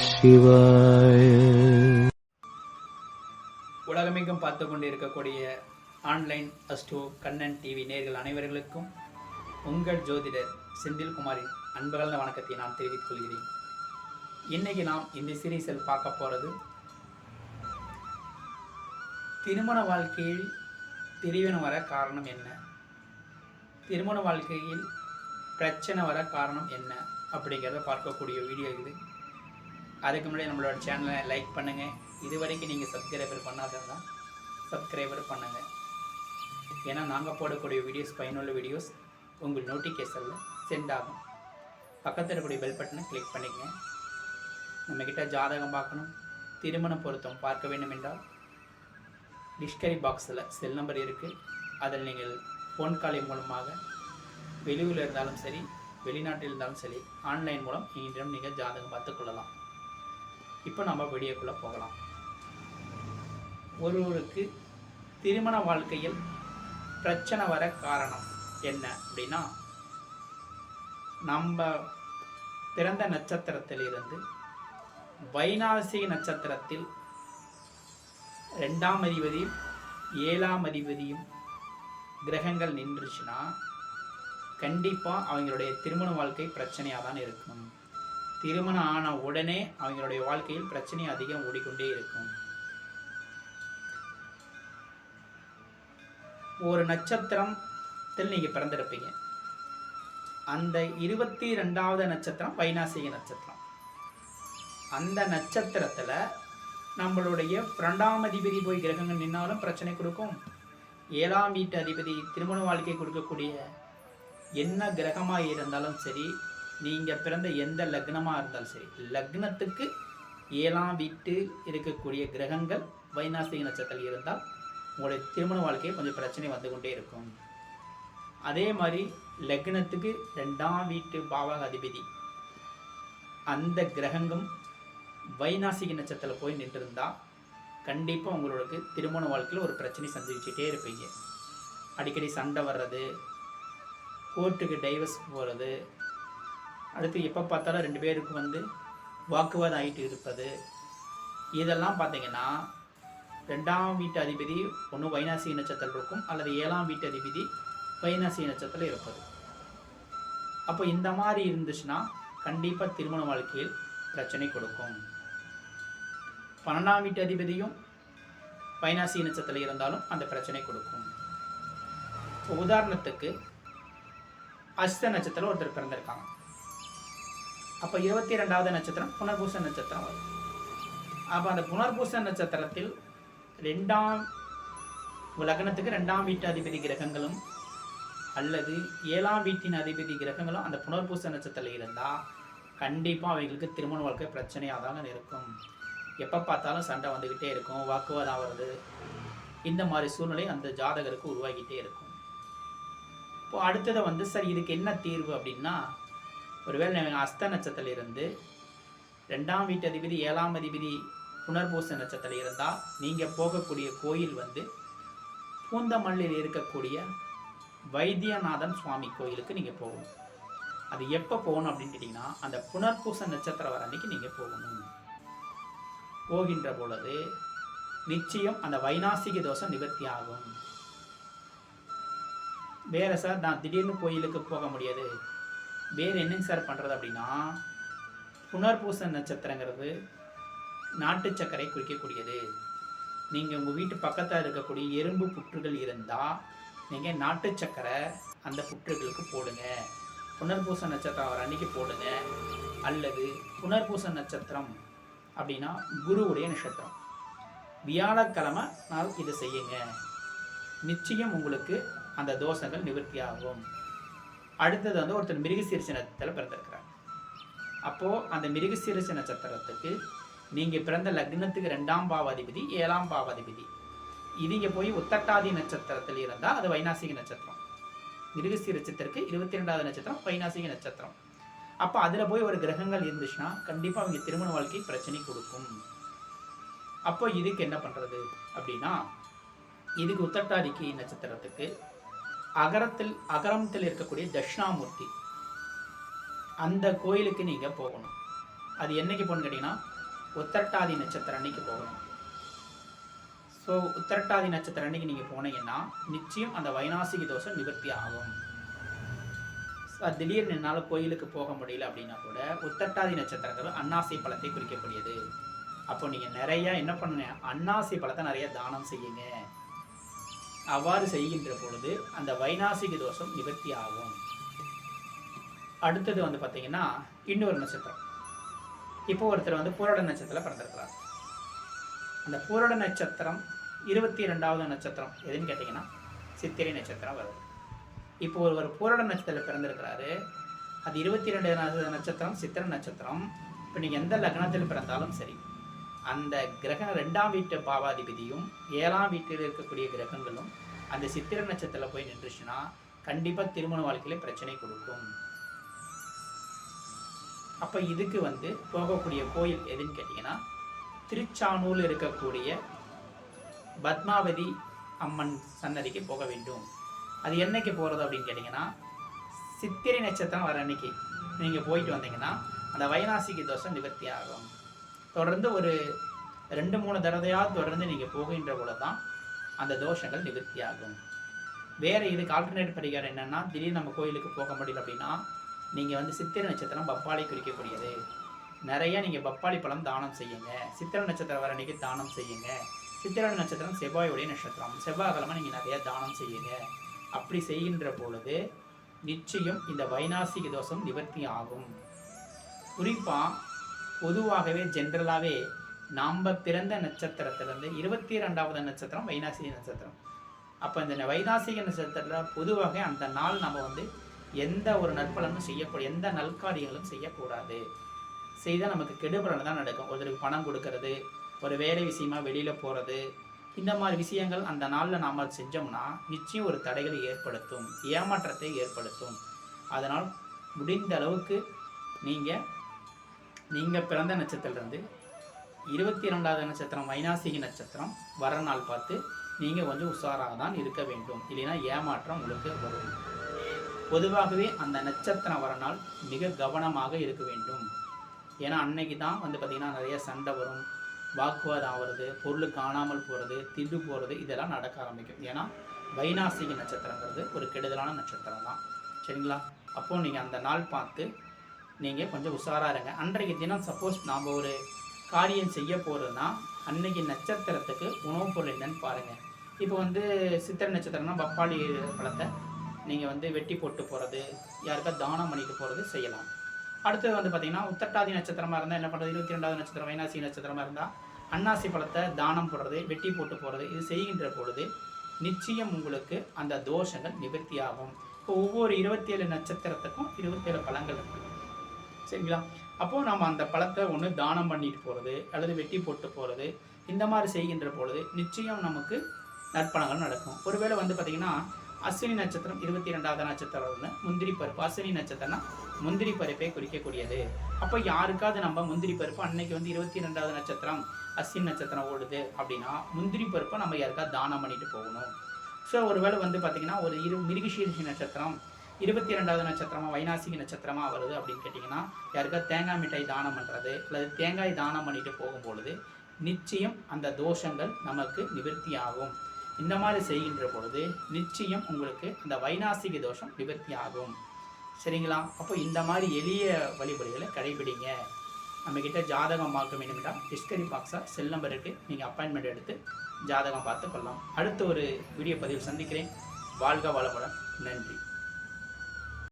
சிவாய. உலகமெங்கும் பார்த்து கொண்டு இருக்கக்கூடிய ஆன்லைன் அஸ்டோ கண்ணன் டிவி நேர்கள் அனைவர்களுக்கும் உங்கள் ஜோதிடர் செந்தில்குமாரின் அன்புகள்ந்த வணக்கத்தை நான் தெரிவித்துக் கொள்கிறேன். இன்னைக்கு நாம் இந்த சீரீஸில் பார்க்க போகிறது திருமண வாழ்க்கையில் பிரிவினை வர காரணம் என்ன? திருமண வாழ்க்கையில் பிரச்சனை வர காரணம் என்ன? அப்படிங்கிறத பார்க்கக்கூடிய வீடியோ இது. அதுக்கு முன்னாடி நம்மளோட சேனலை லைக் பண்ணுங்கள் இது வரைக்கும் நீங்கள் சப்ஸ்கிரைபர் பண்ணாதான் சப்ஸ்கிரைபர் பண்ணுங்கள் ஏன்னா நாங்கள் போடக்கூடிய வீடியோஸ் பயனுள்ள வீடியோஸ் உங்கள் நோட்டிஃபிகேஷனில் சென்ட் ஆகும். பக்கத்தில் இருக்கக்கூடிய பெல் பட்டனை கிளிக் பண்ணிக்கங்க. நம்மக்கிட்ட ஜாதகம் பார்க்கணும். திருமண பொருத்தம் பார்க்க வேண்டும் என்றால் டிஸ்கரி பாக்ஸில் செல் நம்பர் இருக்குது அதில் நீங்கள் ஃபோன் காலின் மூலமாக வெளியூரில் இருந்தாலும் சரி வெளிநாட்டில் இருந்தாலும் சரி ஆன்லைன் மூலம் எங்களிடம் நீங்கள் ஜாதகம் பார்த்து கொள்ளலாம். இப்போ நம்ம வீடியோக்குள்ளே போகலாம். ஒருவருக்கு திருமண வாழ்க்கையில் பிரச்சனை வர காரணம் என்ன அப்படின்னா நம்ம பிறந்த நட்சத்திரத்திலிருந்து வைணாசி நட்சத்திரத்தில் ரெண்டாம் அதிபதியும் ஏழாம் அதிபதியும் கிரகங்கள் நின்றுச்சுன்னா கண்டிப்பாக அவங்களுடைய திருமண வாழ்க்கை பிரச்சனையாக தான் இருக்கும். திருமணம் ஆன உடனே அவங்களுடைய வாழ்க்கையில் பிரச்சனை அதிகம் ஓடிக்கொண்டே இருக்கும். ஒரு நட்சத்திரத்தில் நீங்கள் பிறந்திருப்பீங்க. அந்த இருபத்தி ரெண்டாவது நட்சத்திரம் வைநாசிக நட்சத்திரம். அந்த நட்சத்திரத்தில் நம்மளுடைய ரெண்டாம் அதிபதி போய் கிரகங்கள் நின்னாலும் பிரச்சனை கொடுக்கும். ஏழாம் வீட்டு அதிபதி திருமண வாழ்க்கை கொடுக்கக்கூடிய என்ன கிரகமாக இருந்தாலும் சரி நீங்கள் பிறந்த எந்த லக்னமாக இருந்தாலும் சரி லக்னத்துக்கு ஏழாம் வீட்டு இருக்கக்கூடிய கிரகங்கள் வைநாசிக நட்சத்திரம் இருந்தால் உங்களுடைய திருமண வாழ்க்கையை கொஞ்சம் பிரச்சனை வந்து கொண்டே இருக்கும். அதே மாதிரி லக்னத்துக்கு ரெண்டாம் வீட்டு பாவக அதிபதி அந்த கிரகங்களும் வைநாசிக நட்சத்திரத்தில் போய் நின்றுருந்தால் கண்டிப்பாக உங்களுக்கு திருமண வாழ்க்கையில் ஒரு பிரச்சனை சந்திச்சுட்டே இருப்பீங்க. அடிக்கடி சண்டை வர்றது கோர்ட்டுக்கு டைவர்ஸ் போகிறது அடுத்து எப்போ பார்த்தாலும் ரெண்டு பேருக்கு வந்து வாக்குவாதம் ஆகிட்டு இருப்பது. இதெல்லாம் பார்த்தீங்கன்னா ரெண்டாம் வீட்டு அதிபதி ஒன்று வைனாசி நட்சத்திரம் இருக்கும் அல்லது ஏழாம் வீட்டு அதிபதி வைனாசி நட்சத்திரம் இருப்பது. அப்போ இந்த மாதிரி இருந்துச்சுன்னா கண்டிப்பாக திருமண வாழ்க்கையில் பிரச்சனை கொடுக்கும். பன்னெண்டாம் வீட்டு அதிபதியும் வைநாசிக நட்சத்திரம் இருந்தாலும் அந்த பிரச்சனை கொடுக்கும். இப்போ உதாரணத்துக்கு அஸ்த நட்சத்திரம் ஒருத்தர் பிறந்திருக்காங்க. அப்போ இருபத்தி ரெண்டாவது நட்சத்திரம் புனர்பூச நட்சத்திரம் வரும். அப்போ அந்த புனர்பூச நட்சத்திரத்தில் ரெண்டாம் லக்னத்துக்கு ரெண்டாம் வீட்டு அதிபதி கிரகங்களும் அல்லது ஏழாம் வீட்டின் அதிபதி கிரகங்களும் அந்த புனர்பூச நட்சத்திரத்தில் இருந்தால் கண்டிப்பாக அவங்களுக்கு திருமண வாழ்க்கை பிரச்சனையாக தாங்க இருக்கும். எப்போ பார்த்தாலும் சண்டை வந்துக்கிட்டே இருக்கும் வாக்குவாதம் ஆகிறது. இந்த மாதிரி சூழ்நிலை அந்த ஜாதகருக்கு உருவாகிட்டே இருக்கும். இப்போ அடுத்ததை வந்து சரி இதுக்கு என்ன தீர்வு அப்படின்னா ஒருவேளை அஸ்த நட்சத்திரம் இருந்து ரெண்டாம் வீட்டு அதிபதி ஏழாம் அதிபதி புனர்பூச நட்சத்திரம் இருந்தால் நீங்கள் போகக்கூடிய கோயில் வந்து பூந்தமல்லில் இருக்கக்கூடிய வைத்தியநாதன் சுவாமி கோயிலுக்கு நீங்கள் போகணும். அது எப்போ போகணும் அப்படின்னு கேட்டிங்கன்னா அந்த புனர்பூச நட்சத்திரம் வர அன்னைக்கு நீங்கள் போகணும். போகின்ற பொழுது நிச்சயம் அந்த வைநாசிக தோஷம் நிவர்த்தி ஆகும். வேற சார் நான் திடீர்னு கோயிலுக்கு போக முடியாது. வேறு என்னங்க சார் பண்ணுறது அப்படின்னா புனர்பூச நட்சத்திரங்கிறது நாட்டு சர்க்கரை குறிக்கக்கூடியது. நீங்கள் உங்கள் வீட்டு பக்கத்தில் இருக்கக்கூடிய எறும்பு புற்றுகள் இருந்தால் நீங்கள் நாட்டு சர்க்கரை அந்த புற்றுகளுக்கு போடுங்க. புனர்பூச நட்சத்திரம் அவர் அன்னைக்கு போடுங்க. அல்லது புனர்பூச நட்சத்திரம் அப்படின்னா குருவுடைய நட்சத்திரம். வியாழக்கிழமை நாள் இதை செய்யுங்க. நிச்சயம் உங்களுக்கு அந்த தோஷங்கள் நிவர்த்தியாகும். அடுத்தது வந்து ஒருத்தர் மிருகசீரிச நட்சத்திரத்தில் பிறந்திருக்கிறார். அப்போது அந்த மிருகசீரிச நட்சத்திரத்துக்கு நீங்கள் பிறந்த லக்னத்துக்கு ரெண்டாம் பாவாதிபதி ஏழாம் பாவாதிபதி. இவங்க போய் உத்தட்டாதி நட்சத்திரத்தில் இருந்தால் அது வைநாசிக நட்சத்திரம். மிருகசீரிசத்திற்கு இருபத்தி ரெண்டாவது நட்சத்திரம் வைநாசிக நட்சத்திரம். அப்போ அதில் போய் ஒரு கிரகங்கள் இருந்துச்சுன்னா கண்டிப்பாக அவங்க திருமண வாழ்க்கை பிரச்சனை கொடுக்கும். அப்போ இதுக்கு என்ன பண்ணுறது அப்படின்னா இதுக்கு உத்தட்டாதிக்கு நட்சத்திரத்துக்கு அகரத்தில் அகரத்தில் இருக்கக்கூடிய தட்சிணாமூர்த்தி. அந்த கோயிலுக்கு நீங்கள் போகணும். அது என்னைக்கு போகணும்னு கேட்டிங்கன்னா உத்தரட்டாதி நட்சத்திரம் அன்னைக்கு போகணும். ஸோ உத்தரட்டாதி நட்சத்திரம் அன்னைக்கு நீங்கள் போனீங்கன்னா நிச்சயம் அந்த வைநாசிகி தோஷம் நிவர்த்தி ஆகும். திடீர்னு என்னால் கோயிலுக்கு போக முடியல அப்படின்னா கூட உத்தரட்டாதி நட்சத்திரங்கள் அன்னாசி பழத்தை குறிக்கக்கூடியது. அப்போ நீங்கள் நிறையா என்ன பண்ணுங்க அன்னாசி பழத்தை நிறைய தானம் செய்யுங்க. அவ்வாறு செய்கின்ற பொழுது அந்த வைநாசிக தோஷம் நிவர்த்தி ஆகும். அடுத்தது வந்து பார்த்தீங்கன்னா இன்னொரு நட்சத்திரம். இப்போ ஒருத்தர் வந்து பூரட நட்சத்திரத்தில் பிறந்திருக்கிறார். அந்த பூரட நட்சத்திரம் இருபத்தி ரெண்டாவது நட்சத்திரம் எதுன்னு கேட்டிங்கன்னா சித்திரை நட்சத்திரம் வருது. இப்போ ஒருவர் பூரட நட்சத்திரத்தில் பிறந்திருக்கிறாரு. அது இருபத்தி ரெண்டு நட்சத்திரம் சித்திரை நட்சத்திரம். இப்போ நீங்கள் எந்த லக்னத்தில் பிறந்தாலும் சரி அந்த கிரகம் ரெண்டாம் வீட்டு பாவாதிபதியும் ஏழாம் வீட்டில் இருக்கக்கூடிய கிரகங்களும் அந்த சித்திரை நட்சத்திரத்தில் போய் நின்றுச்சுன்னா கண்டிப்பாக திருமண வாழ்க்கையில் பிரச்சனை கொடுக்கும். அப்போ இதுக்கு வந்து போகக்கூடிய கோயில் எதுன்னு கேட்டிங்கன்னா திருச்சானூரில் இருக்கக்கூடிய பத்மாவதி அம்மன் சன்னதிக்கு போக வேண்டும். அது என்னைக்கு போகிறது அப்படின்னு கேட்டிங்கன்னா சித்திரை நட்சத்திரம் வர அன்னைக்கு. நீங்கள் போயிட்டு வந்தீங்கன்னா அந்த வைனாசிக்கு தோஷம் நிவர்த்தி ஆகும். தொடர்ந்து ஒரு ரெண்டு மூணு தடவையாக தொடர்ந்து நீங்கள் போகின்ற போல தான் அந்த தோஷங்கள் நிவர்த்தியாகும். வேறு இதுக்கு ஆல்டர்னேட் பரிகாரம் என்னென்னா திடீர்னு நம்ம கோயிலுக்கு போக முடியல அப்படின்னா நீங்கள் வந்து சித்திரை நட்சத்திரம் பப்பாளி குறிக்கக்கூடியது. நிறைய நீங்கள் பப்பாளி பழம் தானம் செய்யுங்க. சித்திரை நட்சத்திரம் வர அன்னைக்கு தானம் செய்யுங்க. சித்திரை நட்சத்திரம் செவ்வாயுடைய நட்சத்திரம். செவ்வாய்க்கிழமை நீங்கள் நிறையா தானம் செய்யுங்க. அப்படி செய்கின்ற பொழுது நிச்சயம் இந்த வைநாசிக தோஷம் நிவர்த்தி ஆகும் குறிப்பாக பொதுவாகவே ஜென்ரலாகவே நாம் பிறந்த நட்சத்திரத்திலேருந்து இருபத்தி ரெண்டாவது நட்சத்திரம் வைநாசிக நட்சத்திரம். அப்போ இந்த வைநாசிக நட்சத்திரத்தில் பொதுவாக அந்த நாள் நம்ம வந்து எந்த ஒரு நற்பலனும் செய்யக்கூடாது எந்த நல்காரியங்களும் செய்யக்கூடாது. செய்தால் நமக்கு கெடுபலன் தான் நடக்கும். ஒருத்தருக்கு பணம் கொடுக்கறது ஒரு வேலை விஷயமா வெளியில் போகிறது இந்த மாதிரி விஷயங்கள் அந்த நாளில் நாம் செஞ்சோம்னா நிச்சயம் ஒரு தடைகளை ஏற்படுத்தும் ஏமாற்றத்தை ஏற்படுத்தும். அதனால் முடிந்த அளவுக்கு நீங்கள் நீங்கள் பிறந்த நட்சத்திரத்திலிருந்து இருபத்தி ரெண்டாவது நட்சத்திரம் வைனாசிகி நட்சத்திரம் வர நாள் பார்த்து நீங்கள் கொஞ்சம் உஷாராக தான் இருக்க வேண்டும். இல்லைன்னா ஏமாற்றம் உங்களுக்கு வரும். பொதுவாகவே அந்த நட்சத்திரம் வர நாள் மிக கவனமாக இருக்க வேண்டும். ஏன்னா அன்னைக்கு தான் வந்து பார்த்திங்கன்னா நிறைய சண்டை வரும். வாக்குவாதம் ஆகிறது பொருள் காணாமல் போகிறது திண்டு போகிறது இதெல்லாம் நடக்க ஆரம்பிக்கும். ஏன்னா வைனாசிகி நட்சத்திரங்கிறது ஒரு கெடுதலான நட்சத்திரம் தான் சரிங்களா? அப்போது நீங்கள் அந்த நாள் பார்த்து நீங்கள் கொஞ்சம் உஷாராக இருங்க. அன்றைக்கு தினம் சப்போஸ் நாம் ஒரு காரியம் செய்ய போகிறதுனா அன்னைக்கு நட்சத்திரத்துக்கு உணவுப் பொருள் என்னன்னு பாருங்கள் இப்போ வந்து சித்திரை நட்சத்திரம்னா பப்பாளி பழத்தை நீங்கள் வந்து வெட்டி போட்டு போகிறது யாருக்கா தானம் பண்ணிட்டு போகிறது செய்யலாம். அடுத்தது வந்து பார்த்திங்கன்னா உத்தட்டாதி நட்சத்திரமாக இருந்தால் என்ன பண்ணுறது இருபத்தி ரெண்டாவது நட்சத்திரம் வைனாசி நட்சத்திரமாக இருந்தால் அன்னாசி பழத்தை தானம் போடுறது வெட்டி போட்டு போகிறது இது செய்கின்ற பொழுது நிச்சயம் உங்களுக்கு அந்த தோஷங்கள் நிவர்த்தி ஆகும் இப்போ ஒவ்வொரு இருபத்தி ஏழு நட்சத்திரத்துக்கும் இருபத்தேழு பழங்கள் இருக்குது சரிங்களா? அப்போது நம்ம அந்த பழத்தை ஒன்று தானம் பண்ணிட்டு போகிறது அல்லது வெட்டி போட்டு போகிறது இந்த மாதிரி செய்கின்ற பொழுது நிச்சயம் நமக்கு நற்பணங்கள் நடக்கும். ஒருவேளை வந்து பார்த்திங்கன்னா அஸ்வினி நட்சத்திரம் இருபத்தி ரெண்டாவது நட்சத்திரம் வந்து முந்திரி பருப்பு அஸ்வினி நட்சத்திரம்னா முந்திரி பருப்பை குறிக்கக்கூடியது. அப்போ யாருக்காவது நம்ம முந்திரி பருப்பு அன்னைக்கு வந்து இருபத்தி ரெண்டாவது நட்சத்திரம் அஸ்வினி நட்சத்திரம் ஓடுது அப்படின்னா முந்திரி பருப்பை நம்ம யாருக்காவது தானம் பண்ணிட்டு போகணும். ஸோ ஒருவேளை வந்து பார்த்திங்கன்னா ஒரு இரு மிருகசீரிஷி நட்சத்திரம் இருபத்தி ரெண்டாவது நட்சத்திரமா வைநாசிக நட்சத்திரமா வருது அப்படின்னு கேட்டிங்கன்னா யாருக்காவது தேங்காய் மிட்டாய் தானம் பண்ணுறது அல்லது தேங்காய் தானம் பண்ணிட்டு போகும்பொழுது நிச்சயம் அந்த தோஷங்கள் நமக்கு நிவர்த்தி ஆகும் இந்த மாதிரி செய்கின்ற பொழுது நிச்சயம் உங்களுக்கு அந்த வைநாசிக தோஷம் நிவர்த்தி ஆகும் சரிங்களா? அப்போ இந்த மாதிரி எளிய வழிமுறைகளை கடைபிடிங்க. நம்மக்கிட்ட ஜாதகம் பார்க்க வேண்டும் டிஸ்கரி பாக்ஸாக செல் நம்பருக்கு நீங்கள் அப்பாயின்மெண்ட் எடுத்து ஜாதகம் பார்த்து கொள்ளலாம் அடுத்த ஒரு வீடியோ பதிவில் சந்திக்கிறேன். வாழ்க வளமுடன். நன்றி.